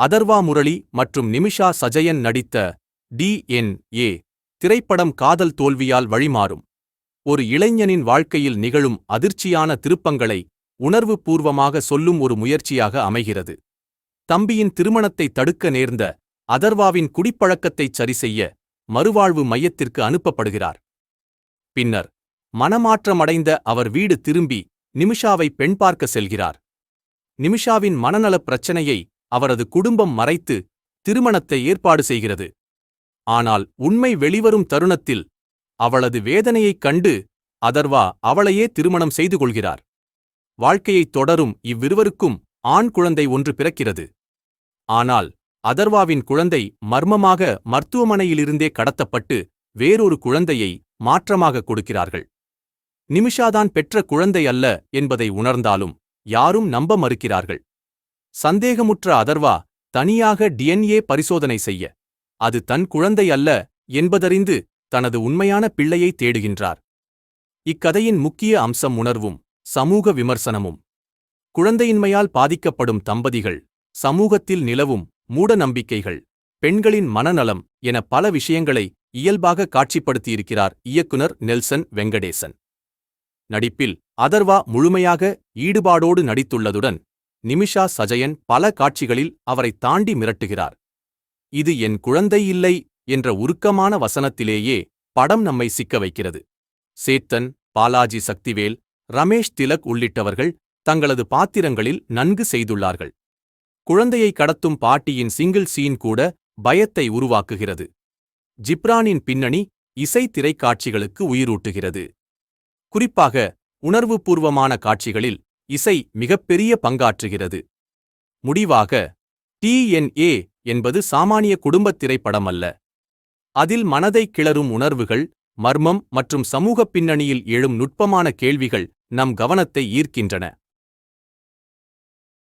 அதர்வா முரளி மற்றும் நிமிஷா சஜயன் நடித்த T N ஏ திரைப்படம் காதல் தோல்வியால் வழிமாறும். ஒரு இளைஞனின் வாழ்க்கையில் நிகழும் அதிர்ச்சியான திருப்பங்களை உணர்வுபூர்வமாக சொல்லும் ஒரு முயற்சியாக அமைகிறது. தம்பியின் திருமணத்தை தடுக்க நேர்ந்த அதர்வாவின் குடிப்பழக்கத்தைச் சரிசெய்ய மறுவாழ்வு மையத்திற்கு அனுப்பப்படுகிறார். பின்னர் மனமாற்றமடைந்த அவர் வீடு திரும்பி நிமிஷாவை பெண் பார்க்க செல்கிறார். நிமிஷாவின் மனநலப் பிரச்சனையை அவரது குடும்பம் மறைத்து திருமணத்தை ஏற்பாடு செய்கிறது. ஆனால் உண்மை வெளிவரும் தருணத்தில் அவளது வேதனையைக் கண்டு அதர்வா அவளையே திருமணம் செய்து கொள்கிறார். வாழ்க்கையைத் தொடரும் இவ்விருவருக்கும் ஆண் குழந்தை ஒன்று பிறக்கிறது. ஆனால் அதர்வாவின் குழந்தை மர்மமாக மருத்துவமனையிலிருந்தே கடத்தப்பட்டு வேறொரு குழந்தையை மாற்றமாக கொடுக்கிறார்கள். நிமிஷாதான் பெற்ற குழந்தை அல்ல என்பதை உணர்ந்தாலும் யாரும் நம்ப மறுக்கிறார்கள். சந்தேகமுற்ற அதர்வா தனியாக டிஎன்ஏ பரிசோதனை செய்ய. அது தன் குழந்தை அல்ல என்பதறிந்து தனது உண்மையான பிள்ளையை தேடுகின்றார். இக்கதையின் முக்கிய அம்சம் உணர்வும் சமூக விமர்சனமும். குழந்தையின்மையால் பாதிக்கப்படும் தம்பதிகள் சமூகத்தில் நிலவும் மூட நம்பிக்கைகள் பெண்களின் மனநலம் என பல விஷயங்களை இயல்பாக காட்சிப்படுத்தியிருக்கிறார் இயக்குனர் நெல்சன் வெங்கடேசன். நடிப்பில் அதர்வா முழுமையாக ஈடுபாடோடு நடித்துள்ளதுடன் நிமிஷா சஜயன் பல காட்சிகளில் அவரை தாண்டி மிரட்டுகிறார். இது என் குழந்தை இல்லை என்ற உருக்கமான வசனத்திலேயே படம் நம்மை சிக்க வைக்கிறது. சேத்தன் பாலாஜி சக்திவேல் ரமேஷ் திலக் உள்ளிட்டவர்கள் தங்களது பாத்திரங்களில் நன்கு செய்துள்ளார்கள். குழந்தையை கடத்தும் பாட்டியின் சிங்கிள் சீன் கூட பயத்தை உருவாக்குகிறது. ஜிப்ரானின் பின்னணி இசை திரைக்காட்சிகளுக்கு உயிரூட்டுகிறது. குறிப்பாக உணர்வுபூர்வமான காட்சிகளில் இசை மிகப்பெரிய பங்காற்றுகிறது. முடிவாக டிஎன்ஏ என்பது சாமானிய குடும்பத் திரைப்படம் அல்ல அதில் மனதை கிளறும் உணர்வுகள் மர்மம் மற்றும் சமூகப் பின்னணியில் எழும் நுட்பமான கேள்விகள் நம் கவனத்தை ஈர்க்கின்றன.